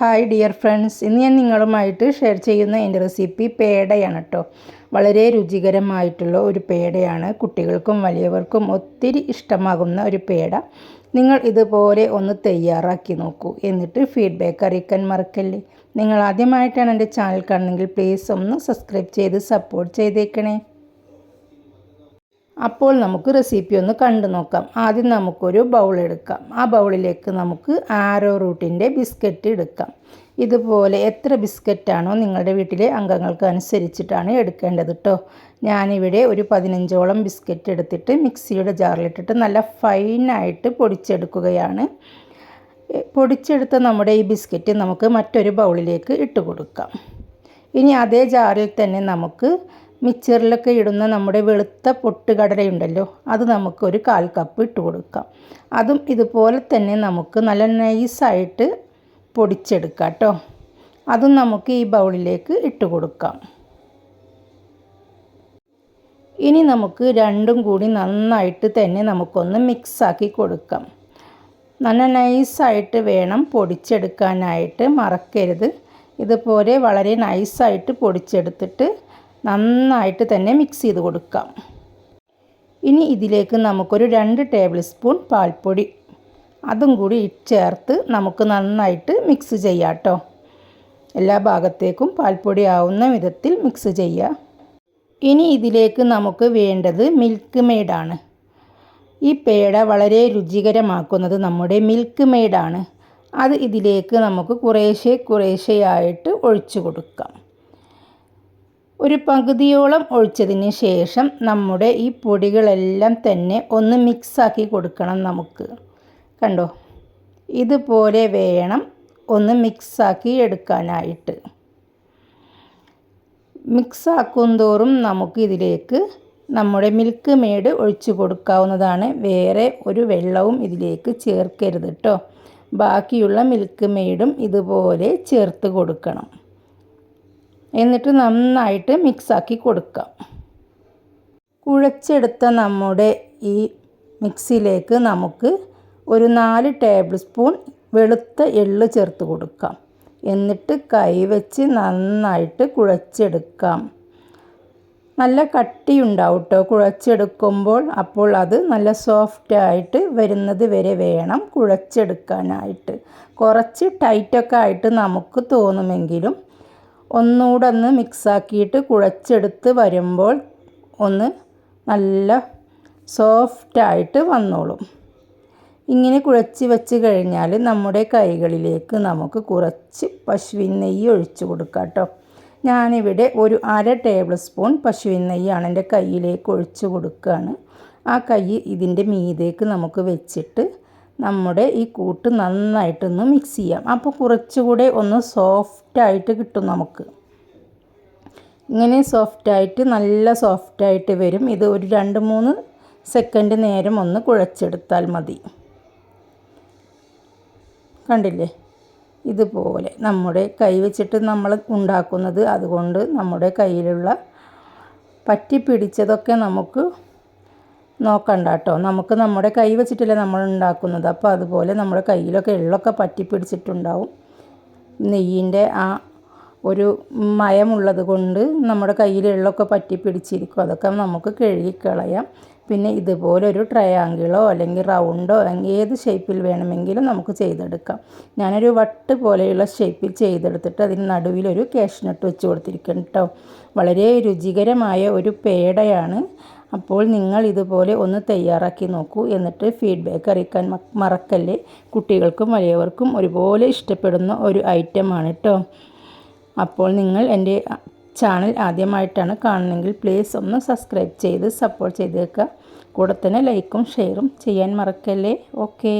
Hi dear friends ഇന്ന് ഞാൻ നിങ്ങളുമായിട്ട് ഷെയർ ചെയ്യുന്ന എന്റെ റെസിപ്പി പേടയാണ് കേട്ടോ വളരെ രുചികരമായിട്ടുള്ള ഒരു പേടയാണ്. കുട്ടികൾക്കും വലിയവർക്കും ഒത്തിരി ഇഷ്ടമാകുന്ന ഒരു പേട. നിങ്ങൾ ഇതുപോലെ ഒന്ന് തയ്യാറാക്കി നോക്കൂ. എന്നിട്ട് ഫീഡ്ബാക്ക് അറിയിക്കാൻ മറക്കല്ലേ? നിങ്ങൾ ആദ്യമായിട്ടാണ് എന്റെ ചാനൽ കാണുന്നതെങ്കിൽ പ്ലീസ് ഒന്ന് സബ്സ്ക്രൈബ് ചെയ്ത് സപ്പോർട്ട് ചെയ്തേക്കണേ. അപ്പോൾ നമുക്ക് റെസിപ്പി ഒന്ന് കണ്ടു നോക്കാം. ആദ്യം നമുക്കൊരു ബൗൾ എടുക്കാം. ആ ബൗളിലേക്ക് നമുക്ക് ആരോ റൂട്ടിന്റെ ബിസ്ക്കറ്റ് എടുക്കാം. ഇതുപോലെ എത്ര ബിസ്ക്കറ്റാണോ നിങ്ങളുടെ വീട്ടിലെ അംഗങ്ങൾക്ക് അനുസരിച്ചിട്ടാണ് എടുക്കേണ്ടത് കേട്ടോ ഞാനിവിടെ ഒരു പതിനഞ്ചോളം ബിസ്ക്കറ്റ് എടുത്തിട്ട് മിക്സിയുടെ ജാറിലിട്ടിട്ട് നല്ല ഫൈനായിട്ട് പൊടിച്ചെടുക്കുകയാണ്. പൊടിച്ചെടുത്ത നമ്മുടെ ഈ ബിസ്ക്കറ്റ് നമുക്ക് മറ്റൊരു ബൗളിലേക്ക് ഇട്ട് കൊടുക്കാം ഇനി അതേ ജാറിൽ തന്നെ നമുക്ക് മിക്സറിലൊക്കെ ഇടുന്ന നമ്മുടെ വെളുത്ത പൊട്ടുകടലയുണ്ടല്ലോ അത് നമുക്ക് ഒരു കാൽ കപ്പ് ഇട്ട് കൊടുക്കാം. അതും ഇതുപോലെ തന്നെ നമുക്ക് നല്ല നൈസായിട്ട് പൊടിച്ചെടുക്കാം കേട്ടോ അതും നമുക്ക് ഈ ബൗളിലേക്ക് ഇട്ട് കൊടുക്കാം. ഇനി നമുക്ക് രണ്ടും കൂടി നന്നായിട്ട് തന്നെ നമുക്കൊന്ന് മിക്സാക്കി കൊടുക്കാം. നല്ല നൈസായിട്ട് വേണം പൊടിച്ചെടുക്കാനായിട്ട് മറക്കരുത്. ഇതുപോലെ വളരെ നൈസായിട്ട് പൊടിച്ചെടുത്തിട്ട് നന്നായിട്ട് തന്നെ മിക്സ് ചെയ്ത് കൊടുക്കാം. ഇനി ഇതിലേക്ക് നമുക്കൊരു രണ്ട് ടേബിൾ സ്പൂൺ പാൽപ്പൊടി. അതും കൂടി ചേർത്ത് നമുക്ക് നന്നായിട്ട് മിക്സ് ചെയ്യാം കേട്ടോ എല്ലാ ഭാഗത്തേക്കും പാൽപ്പൊടി ആവുന്ന വിധത്തിൽ മിക്സ് ചെയ്യുക ഇനി ഇതിലേക്ക് നമുക്ക് വേണ്ടത് മിൽക്ക് മെയ്ഡാണ് ഈ പേട വളരെ രുചികരമാക്കുന്നത് നമ്മുടെ മിൽക്ക് മെയ്ഡാണ് അത് ഇതിലേക്ക് നമുക്ക് കുറേശ്ശെ കുറേശ്ശെയായിട്ട് ഒഴിച്ചു കൊടുക്കാം. ഒരു പകുതിയോളം ഒഴിച്ചതിന് ശേഷം നമ്മുടെ ഈ പൊടികളെല്ലാം തന്നെ ഒന്ന് മിക്സാക്കി കൊടുക്കണം നമുക്ക്. കണ്ടോ? ഇതുപോലെ വേണം ഒന്ന് മിക്സാക്കി എടുക്കാനായിട്ട്. മിക്സാക്കും തോറും നമുക്ക് ഇതിലേക്ക് നമ്മുടെ മിൽക്ക് മേഡ് ഒഴിച്ചു കൊടുക്കാവുന്നതാണ്. വേറെ ഒരു വെള്ളവും ഇതിലേക്ക് ചേർക്കരുത് കേട്ടോ ബാക്കിയുള്ള മിൽക്ക് മെയ്ഡും ഇതുപോലെ ചേർത്ത് കൊടുക്കണം. എന്നിട്ട് നന്നായിട്ട് മിക്സാക്കി കൊടുക്കാം. കുഴച്ചെടുത്ത നമ്മുടെ ഈ മിക്സിയിലേക്ക് നമുക്ക് ഒരു നാല് ടേബിൾ സ്പൂൺ വെളുത്ത എള്ള് ചേർത്ത് കൊടുക്കാം. എന്നിട്ട് കൈവച്ച് നന്നായിട്ട് കുഴച്ചെടുക്കാം. നല്ല കട്ടിയുണ്ടാവും കേട്ടോ കുഴച്ചെടുക്കുമ്പോൾ അപ്പോൾ അത് നല്ല സോഫ്റ്റായിട്ട് വരുന്നത് വരെ വേണം കുഴച്ചെടുക്കാനായിട്ട്. കുറച്ച് ടൈറ്റൊക്കെ ആയിട്ട് നമുക്ക് തോന്നുമെങ്കിലും ഒന്നുകൂടെ ഒന്ന് മിക്സാക്കിയിട്ട് കുഴച്ചെടുത്ത് വരുമ്പോൾ ഒന്ന് നല്ല സോഫ്റ്റായിട്ട് വന്നോളും. ഇങ്ങനെ കുഴച്ച് വെച്ച് കഴിഞ്ഞാൽ നമ്മുടെ കൈകളിലേക്ക് നമുക്ക് കുറച്ച് പശുവിൻ നെയ്യ് ഒഴിച്ചു കൊടുക്കാം കേട്ടോ. ഞാനിവിടെ ഒരു അര ടേബിൾ സ്പൂൺ പശുവിൻ നെയ്യാണ് എന്റെ കയ്യിലേക്ക് ഒഴിച്ചു കൊടുക്കുകയാണ്. ആ കൈ ഇതിന്റെ മീതേക്ക് നമുക്ക് വെച്ചിട്ട് നമ്മുടെ ഈ കൂട്ട് നന്നായിട്ടൊന്ന് മിക്സ് ചെയ്യാം. അപ്പോൾ കുറച്ചുകൂടെ ഒന്ന് സോഫ്റ്റായിട്ട് കിട്ടും നമുക്ക്. ഇങ്ങനെ സോഫ്റ്റായിട്ട് നല്ല സോഫ്റ്റായിട്ട് വരും. ഇത് ഒരു രണ്ട് മൂന്ന് സെക്കൻഡ് നേരം ഒന്ന് കുഴച്ചെടുത്താൽ മതി. കണ്ടില്ലേ? ഇതുപോലെ നമ്മുടെ കൈ വെച്ചിട്ട് നമ്മൾ ഉണ്ടാക്കുന്നത്. അതുകൊണ്ട് നമ്മുടെ കയ്യിലുള്ള പറ്റി പിടിച്ചതൊക്കെ നമുക്ക് നോക്കണ്ട കേട്ടോ നമുക്ക് നമ്മുടെ കൈ വെച്ചിട്ടല്ലേ നമ്മൾ ഉണ്ടാക്കുന്നത്. അപ്പോൾ അതുപോലെ നമ്മുടെ കയ്യിലൊക്കെ എള്ളൊക്കെ പറ്റി പിടിച്ചിട്ടുണ്ടാവും. നെയ്യിന്റെ ആ ഒരു മയമുള്ളത് കൊണ്ട് നമ്മുടെ കയ്യിൽ എള്ളൊക്കെ പറ്റി പിടിച്ചിരിക്കും. അതൊക്കെ നമുക്ക് കഴുകിക്കളയാം. പിന്നെ ഇതുപോലെ ഒരു ട്രയാങ്കിളോ അല്ലെങ്കിൽ റൗണ്ടോ ഏത് ഷേപ്പിൽ വേണമെങ്കിലും നമുക്ക് ചെയ്തെടുക്കാം. ഞാനൊരു വട്ട് പോലെയുള്ള ഷേപ്പിൽ ചെയ്തെടുത്തിട്ട് അതിന് നടുവിലൊരു കാഷ്നട്ട് വെച്ച് കൊടുത്തിരിക്കണം കേട്ടോ വളരെ രുചികരമായ ഒരു പേടയാണ് അപ്പോൾ നിങ്ങൾ ഇതുപോലെ ഒന്ന് തയ്യാറാക്കി നോക്കൂ എന്നിട്ട് ഫീഡ്ബാക്ക് അറിയിക്കാൻ മറക്കല്ലേ. കുട്ടികൾക്കും വലിയവർക്കും ഒരുപോലെ ഇഷ്ടപ്പെടുന്ന ഒരു ഐറ്റമാണ് കേട്ടോ അപ്പോൾ നിങ്ങൾ എന്റെ ചാനൽ ആദ്യമായിട്ടാണ് കാണുന്നതെങ്കിൽ പ്ലീസ് ഒന്ന് സബ്സ്ക്രൈബ് ചെയ്ത് സപ്പോർട്ട് ചെയ്തേക്കുക. കൂടെ തന്നെ ലൈക്കും ഷെയറും ചെയ്യാൻ മറക്കല്ലേ. ഓക്കേ